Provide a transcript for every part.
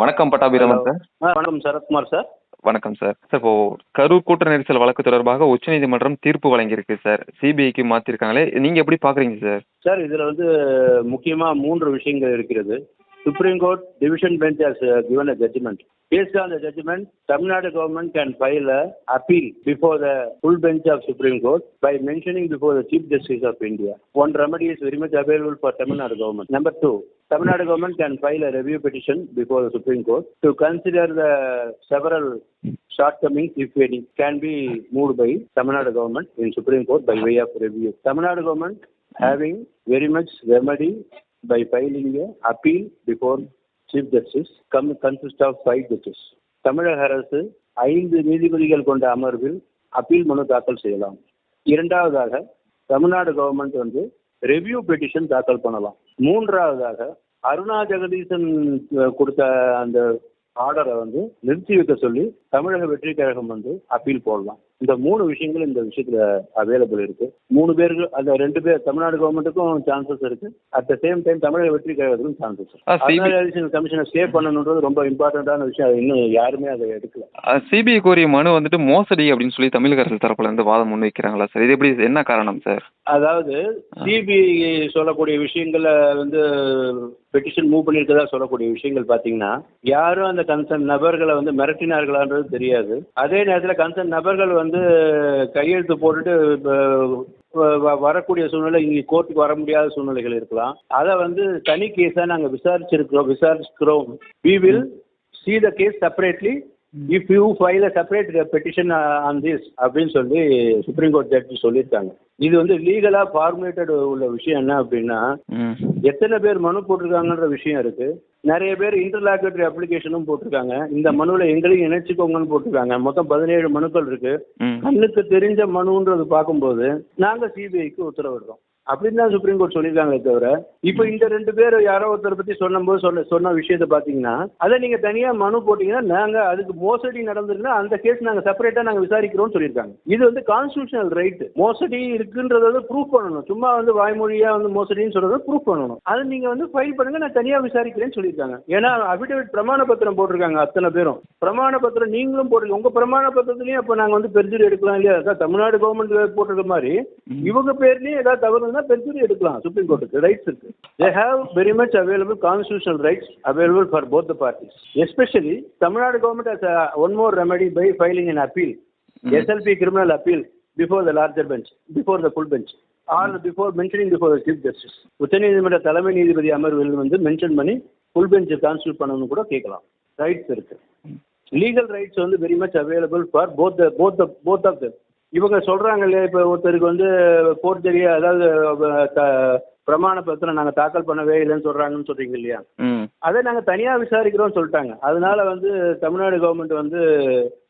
வணக்கம் பட்டாபிராமன் சார் வணக்கம் சரத்குமார் சார் வணக்கம் சார் சார் இப்போ கரூர் கூட்ட நெரிசல் வழக்கு தொடர்பாக உச்சநீதிமன்றம் தீர்ப்பு வழங்கியிருக்கு சார் சிபிஐக்கு மாற்றிருக்காங்களே நீங்கள் எப்படி பார்க்குறீங்க சார் சார் இதில் வந்து முக்கியமாக மூன்று விஷயங்கள் இருக்கிறது supreme court division bench has given a judgment based on the judgment tamil nadu government can file a appeal before the full bench of supreme court by mentioning before the chief justice of india one remedy is very much available for tamil nadu government number two tamil nadu government can file a review petition before the supreme court to consider the several shortcomings if any can be moved by tamil nadu government in supreme court by way of review tamil nadu government having very much remedy by filing a appeal before chief justice come consist of five judges தமிழக அரசு ஐந்து நீதிபதிகள் கொண்ட அமர்வில் appeal மனு தாக்கல் செய்யலாம் இரண்டாவதாக தமிழ்நாடு கவர்மெண்ட் வந்து ரெவ்யூ பெட்டிஷன் தாக்கல் பண்ணலாம் மூன்றாவதாக அருணா ஜெகதீசன் கொடுத்த அந்த ஆர்டரை வந்து நிறுத்தி வைக்க சொல்லி தமிழக வெற்றி கழகம் வந்து அப்பீல் போடலாம். இந்த மூணு விஷயங்கள் இந்த விஷயத்துல அவைலபிள் இருக்கு. மூணு பேருக்கு அந்த ரெண்டு பேர் தமிழ்நாடு கவர்மெண்ட்டுக்கும் சான்சஸ் இருக்கு. அட் த சேம் டைம் தமிழக வெற்றி கழகத்துக்கும் சான்சஸ் இருக்கு. கமிஷனை ஸ்டே பண்ணணுன்றது ரொம்ப இம்பார்ட்டன்டான விஷயம். இன்னும் யாருமே அதை எடுக்கல. சிபிஐ கோரிய மனு வந்துட்டு மோசடி அப்படின்னு சொல்லி தமிழக அரசு தரப்புல இருந்து வாதம் முன்வைக்கிறாங்களா சார்? இது எப்படி என்ன காரணம் சார்? அதாவது சிபிஐ சொல்லக்கூடிய விஷயங்களை வந்து பெட்டிஷன் மூவ் பண்ணியிருக்கதா சொல்லக்கூடிய விஷயங்கள் பார்த்தீங்கன்னா யாரும் அந்த கன்சர்ன் நபர்களை வந்து மிரட்டினார்களான்றது தெரியாது. அதே நேரத்தில் கன்சர்ன் நபர்கள் வந்து கையெழுத்து போட்டுட்டு இப்ப வரக்கூடிய சூழ்நிலை இங்கே கோர்ட்டுக்கு வர முடியாத சூழ்நிலைகள் இருக்கலாம். அதை வந்து தனி கேஸாக நாங்கள் விசாரிச்சிருக்கிறோம் விசாரிச்சுக்கிறோம் we will see the case separately. if you file a separate petition uh, on this அப்படின்னு சொல்லி சுப்ரீம் கோர்ட் ஜட்ஜி சொல்லியிருக்காங்க. இது வந்து லீகலாக ஃபார்முலேட்டட் உள்ள விஷயம் என்ன அப்படின்னா எத்தனை பேர் மனு போட்டிருக்காங்கன்ற விஷயம் இருக்கு. நிறைய பேர் இன்டர்லாக்குட்டரி அப்ளிகேஷனும் போட்டிருக்காங்க. இந்த மனுவில் எங்களையும் இணைச்சிக்கோங்கன்னு போட்டிருக்காங்க. மொத்தம் பதினேழு மனுக்கள் இருக்கு. கண்ணுக்கு தெரிஞ்ச மனுன்றது பார்க்கும்போது நாங்கள் சிபிஐக்கு உத்தரவிடுறோம். அப்படின்னு தான் சுப்ரீம் கோர்ட் சொல்லியிருக்காங்களே தவிர இப்போ இந்த ரெண்டு பேர் யாரோ ஒருத்தரை பற்றி சொன்னபோது சொன்ன சொன்ன விஷயத்தை பார்த்தீங்கன்னா அதை நீங்கள் தனியாக மனு போட்டிங்கன்னா நாங்கள் அதுக்கு மோசடி நடந்திருந்தா அந்த கேஸ் நாங்கள் செப்பரேட்டாக நாங்கள் விசாரிக்கிறோம்னு சொல்லியிருக்காங்க. இது வந்து கான்ஸ்டியூஷனல் ரைட்டு மோசடி இருக்குன்றத வந்து ப்ரூஃப் பண்ணணும். சும்மா வந்து வாய்மொழியாக வந்து மோசடின்னு சொல்கிறத ப்ரூஃப் பண்ணணும். அது நீங்கள் வந்து ஃபைல் பண்ணுங்க நான் தனியாக விசாரிக்கிறேன்னு சொல்லியிருக்காங்க. ஏன்னா அஃபிடவிட் பிரமாண பத்திரம் போட்டிருக்காங்க அத்தனை பேரும். பிரமாண பத்திரம் நீங்களும் போட்டிருக்கீங்க உங்கள் பிரமாண பத்திரத்துலையும் அப்போ நாங்கள் வந்து பெருஜுரி எடுக்கலாம் இல்லையா? தமிழ்நாடு கவர்மெண்ட் போட்டிருக்க மாதிரி இவங்க பேர்லயும் ஏதாவது தவறு இருந்தால் பெருஜுரி எடுக்கலாம் சுப்ரீம் கோர்ட்டுக்கு ரைட்ஸ் இருக்கு. They have very much available constitutional rights available for both the parties especially Tamil Nadu government has one more remedy by filing an appeal SLP criminal appeal before the larger bench before the full bench or before mentioning before chief justice உச்சநீதிமன்ற தலைமை நீதிபதி அமர்வில் வந்து mention பண்ணி full bench constitute பண்ணணும்னு கூட கேட்கலாம். Rights இருக்கு. லீகல் ரைட்ஸ் வந்து very much available for both the both the both of the இவங்க சொல்கிறாங்க இல்லையா இப்போ ஒருத்தருக்கு வந்து ஃபோர்ஜரி அதாவது த- பிரமாண பத்திரம் நாங்கள் தாக்கல் பண்ணவே இல்லைன்னு சொல்கிறாங்கன்னு சொல்கிறீங்க இல்லையா? அதை நாங்கள் தனியாக விசாரிக்கிறோம்னு சொல்லிட்டாங்க. அதனால வந்து தமிழ்நாடு கவர்மெண்ட் வந்து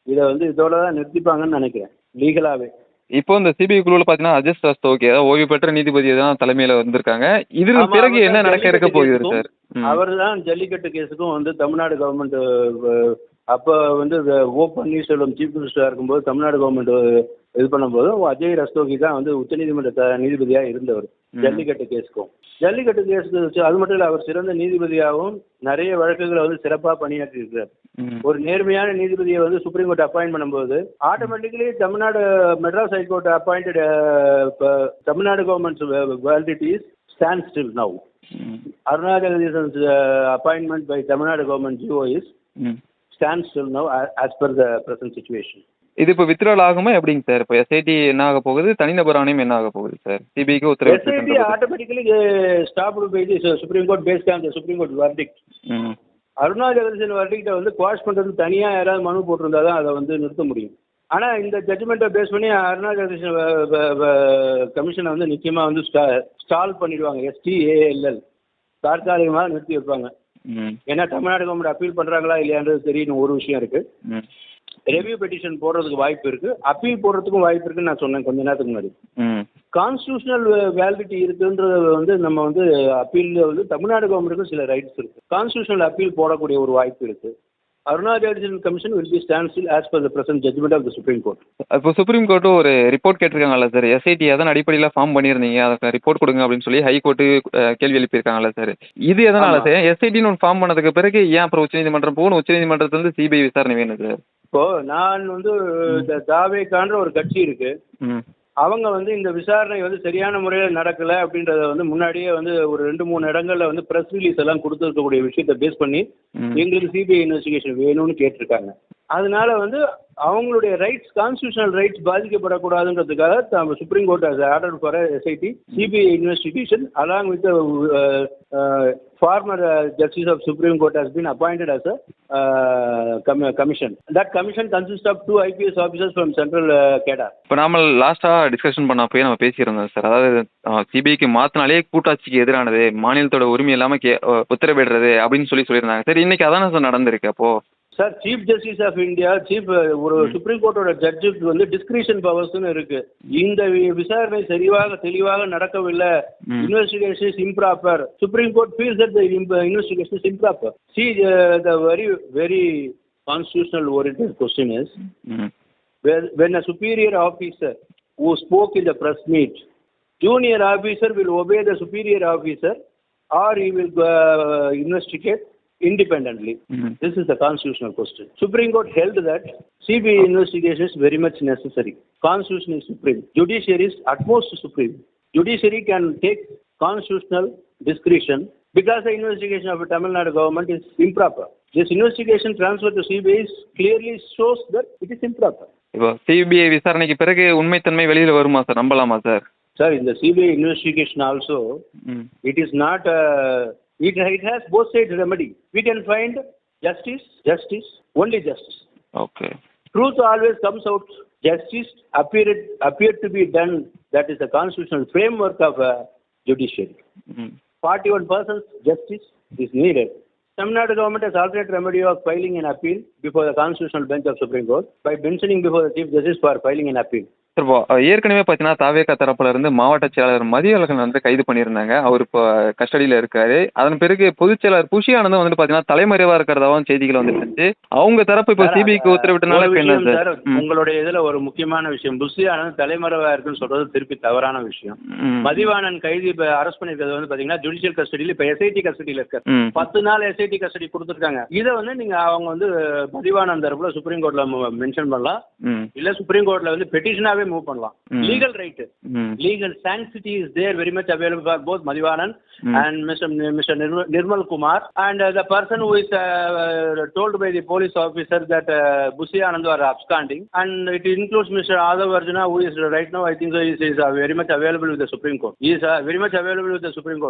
இதை வந்து இதோட தான் நிறுத்திப்பாங்கன்னு நினைக்கிறேன் லீகலாகவே இப்போ இந்த சிபிஐ குழுவில் பார்த்தீங்கன்னா அஜஸ் ரஸ்தோகி அதாவது ஓய்வு பெற்ற நீதிபதி தான் தலைமையில் வந்திருக்காங்க. இதற்கு பிறகு என்ன நடக்க இருக்க போகுது சார். அவர் தான் ஜல்லிக்கட்டு கேஸுக்கும் வந்து தமிழ்நாடு கவர்மெண்ட் அப்போ வந்து இந்த ஓ பன்னீர்செல்வம் சீஃப் மினிஸ்டராக இருக்கும்போது தமிழ்நாடு கவர்மெண்ட் இது பண்ணும்போது அஜய் ரஸ்தோகி தான் வந்து உச்சநீதிமன்ற நீதிபதியாக இருந்தவர். ஜல்லிக்கட்டு கேஸுக்கும். ஜல்லிக்கட்டு கேஸுக்கு அது மட்டும் இல்லை அவர் சிறந்த நீதிபதியாகவும் நிறைய வழக்குகளை வந்து சிறப்பாக பணியாற்றி இருக்கிறார் ஒரு நேர்மையான நீதிபதியை வந்து சுப்ரீம் கோர்ட் அப்பாயின்ட் பண்ணும்போது automatically Tamil Nadu Madras high court appointed Tamil Nadu governments validities stand still now hmm Aruna Jagadeesan's appointment by Tamil Nadu government GO is stand still now as per the present situation இது இப்போ withdrawal ஆகுமா எப்படிங்க sir இப்போ SID என்ன ஆக போகுது? தனிநபர் ஆணையம் என்ன ஆக போகுது சார் சிபிஐக்கு உத்தரவு SIT automatically stopped by the supreme court based on the supreme court verdict hmm. Aruna Jagadeesan வர்டிக்ட்டை வந்து குவாஷ் பண்ணுறது தனியாக யாராவது மனு போட்டிருந்தா தான் அதை வந்து நிறுத்த முடியும். ஆனால் இந்த ஜட்ஜ்மெண்ட்டை பேஸ் பண்ணி அருணா ஜெகதீசன் கமிஷனை வந்து நிச்சயமாக வந்து ஸ்டா ஸ்டால் பண்ணிடுவாங்க. எஸ்டிஏஎல்எல் தற்காலிகமாக நிறுத்தி வைப்பாங்க. ஏன்னா தமிழ்நாடு கவர்மெண்ட் அப்பீல் பண்ணுறாங்களா இல்லையான்றது தெரியும் ஒரு விஷயம் இருக்குது ம். ரெவ்யூ பெட்டிஷன் போடுறதுக்கு வாய்ப்பு இருக்குது அப்பீல் போடுறதுக்கும் வாய்ப்பு இருக்குன்னு நான் சொன்னேன் கொஞ்ச நேரத்துக்கு முன்னாடி. ம். கான்ஸ்டியூஷனல் வேலிடிட்டி இருக்குன்றது வந்து நம்ம வந்து அப்பீலில் வந்து தமிழ்நாடு கவர்மெண்ட்டுக்கும் சில ரைட்ஸ் இருக்குது கான்ஸ்டியூஷனல் அப்பீல் போடக்கூடிய ஒரு வாய்ப்பு இருக்குது Aruna Judicial Commission will be standstill as per the present judgment of the Supreme Court. இப்போ சுப்ரீம் கோர்ட்டு ஒரு ரிப்போர்ட் கேட்டிருக்காங்கல்ல சார் எஸ்ஐடி எதன் அடிப்படையில் ஃபார்ம் பண்ணியிருந்தீங்க. அதுக்கு ரிப்போர்ட் கொடுங்க அப்படின்னு சொல்லி ஹைகோர்ட்டு கேள்வி எழுப்பியிருக்காங்கல்ல சார் இது எதனால. சார் எஸ்ஐடின்னு ஒன்று ஃபார்ம் பண்ணதுக்கு பிறகு ஏன் அப்புறம் உச்சநீதிமன்றம் போகணும்? உச்சநீதிமன்றத்துல இருந்து சிபிஐ விசாரணை வேணும் சார் இப்போ நான் வந்து இந்த தாவேக்கான்ற ஒரு கட்சி இருக்கு. அவங்க வந்து இந்த விசாரணை வந்து சரியான முறையில் நடக்கல அப்படின்றத வந்து முன்னாடியே வந்து ஒரு ரெண்டு மூணு இடங்கள்ல வந்து பிரஸ் ரிலீஸ் எல்லாம் கொடுத்துருக்கக்கூடிய விஷயத்தை பேஸ் பண்ணி. எங்களுக்கு சிபிஐ இன்வெஸ்டிகேஷன் வேணும்னு கேட்டிருக்காங்க. அதனால வந்து அவங்களுடைய ரைட்ஸ் கான்ஸ்டியூஷனல் ரைட்ஸ் பாதிக்கப்படக்கூடாதுன்றதுக்காக நம்ம supreme court order for SIT CBI investigation along with former justice of supreme court has been appointed as a commission that commission consist of two IPS officers from central cadre இப்போ நாம லாஸ்ட்டாக discussion பண்ணப்போயே நம்ம பேசியிருந்தோம் sir அதாவது சிபிஐக்கு மாற்றினாலே கூட்டாட்சிக்கு எதிரானது மாநிலத்தோட உரிமை இல்லாமல் கே உத்தரவிடுறது அப்படின்னு சொல்லி சொல்லியிருந்தாங்க. சார் இன்னைக்கு அதானே சார் நடந்திருக்கு அப்போ? Sir chief justice of India chief ஒரு சுப்ரீம் கோர்ட்டோட ஜட்ஜுக்கு வந்து டிஸ்கிரிஷன் பவர்ஸ்னு இருக்கு. இந்த விசாரணை தெளிவாக தெளிவாக நடக்கவில்லை. Investigation is improper supreme court feels that investigation is improper see the very very constitutional oriented question is when a superior officer who spoke in the press meet, junior officer will obey the superior officer or he will uh, investigate independently. ம் This is the constitutional question. Supreme Court held that CBI investigation is very much necessary. Constitution is supreme. Judiciary is utmost supreme. Judiciary can take constitutional discretion because the investigation of the Tamil Nadu government is improper. This investigation transfer to CBI is clearly shows that it is improper. இப்போ CBI விசாரணைக்கு பிறகு உண்மைத்தன்மை வெளியில் வருமா sir நம்பலாமா sir Sir, in the CBI investigation also, ம் it is not, uh, it, it has both sides remedy. We can find justice, justice, only justice. Okay. Truth always comes out. Justice appeared, appeared to be done. That is the constitutional framework of a judiciary. Mm-hmm. 41 persons, justice is needed. Tamil Nadu government has alternate remedy of filing an appeal before the Constitutional Bench of Supreme Court by mentioning before the Chief Justice for filing an appeal. Sir இப்போ ஏற்கனவே பார்த்தீங்கன்னா தாவேக்கா தரப்புல இருந்து மாவட்ட செயலாளர் மதியழகன் வந்து கைது பண்ணியிருந்தாங்க. அவர் இப்போ கஸ்டடியில் இருக்காரு. அதன் பிறகு பொதுச் செயலாளர் புஷி ஆனந்தும் வந்து பார்த்தீங்கன்னா தலைமறைவாக இருக்கிறதாவும் செய்திகள் வந்துருந்துச்சு. அவங்க தரப்பு இப்போ சிபிஐக்கு உத்தரவிட்டனால இப்போ என்ன சார்? உங்களுடைய இதுல ஒரு முக்கியமான விஷயம். புஷி ஆனந்த் தலைமறைவா இருக்குன்னு சொல்றது திருப்பி தவறான விஷயம். ம். மதிவாணன் கைதி இப்ப அரெஸ்ட் பண்ணிருக்கிறது வந்து பாத்தீங்கன்னா ஜுடிஷியல் கஸ்டடியில் இப்ப எஸ்ஐடி கஸ்டடியில் இருக்காரு. ம். பத்து நாள் எஸ்ஐடி கஸ்டடி கொடுத்துருக்காங்க. இதை வந்து நீங்க அவங்க வந்து மதிவானன் தரப்புல சுப்ரீம் கோர்ட்ல மென்ஷன் பண்ணலாம். இல்ல சுப்ரீம் கோர்ட்ல வந்து பெட்டிஷனாவே மூவ் பண்ணலாம் ம். Legal right hmm legal sanctity is there very much available for both Madhivanan Mm. and Mr. N- Mr. Nirmal, Nirmal Kumar and uh, the person who is uh, told by the police officer that uh, Busi Anand are absconding and it includes Mr. Adav Arjuna who is right now I think so is, is uh, very much available with the Supreme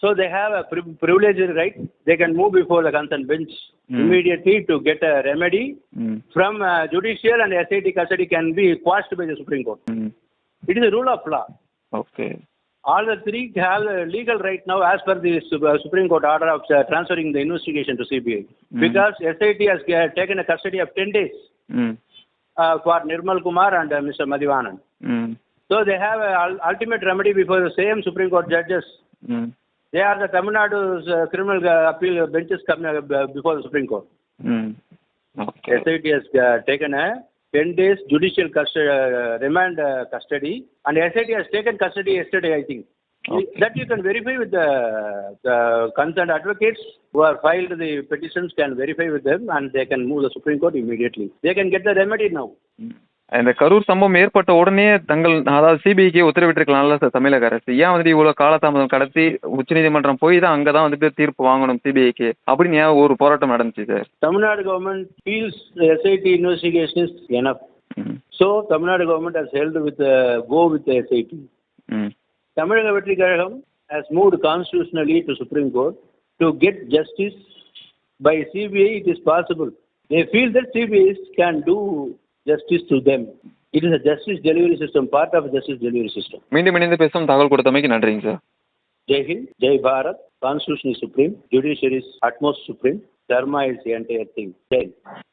So they have a pri privileged right. They can move before the concerned bench mm. immediately to get a remedy mm. from uh, judicial and SIT custody can be quashed by the Supreme Court. Mm. It is a rule of law. Okay. All the three have a legal right now as per the uh, Supreme Court order of uh, transferring the investigation to CBI hmm. because SIT has uh, taken a custody of 10 days hmm. for Nirmal Kumar and Mr. Madhivanan. Hmm. So they have an ultimate remedy before the same Supreme Court judges. Mm. They are the Tamil Nadu's uh, criminal uh, appeal benches coming uh, before the Supreme Court. Mm. Okay. SIT has taken a 10 days judicial custody, remand custody, and SIT has taken custody yesterday, I think. That you can verify with the, the concerned advocates who have filed the petitions can verify with them and they can move the Supreme Court immediately. They can get the remedy now. Hmm. இந்த கரூர் சம்பவம் ஏற்பட்ட உடனே தங்கள் அதாவது சிபிஐக்கு உத்தரவிட்டிருக்கலாம்ல sir தமிழக அரசு ஏன் வந்துட்டு இவ்வளோ காலதாமதம் கடத்தி உச்சநீதிமன்றம் போய் தான் அங்கே தான் வந்துட்டு தீர்ப்பு வாங்கணும் சிபிஐக்கு அப்படின்னு ஏன் ஒரு போராட்டம் நடந்துச்சு sir Tamil Nadu government feels the SIT investigation is enough. ம் So Tamil Nadu government has held with the, go with the SIT. ம் Tamil Vetri Kazhagam has moved constitutionally to Supreme Court to get justice by CBI. It is possible. They feel that CBI can do justice to them. It is a justice delivery system, part of a justice delivery system. மீண்டும் இணைந்து பேசும் தகவல் கொடுத்தமைக்கு நன்றிங்க sir Jai Hind, Jai Bharat, Constitution is supreme, judiciary is utmost supreme, Dharma is the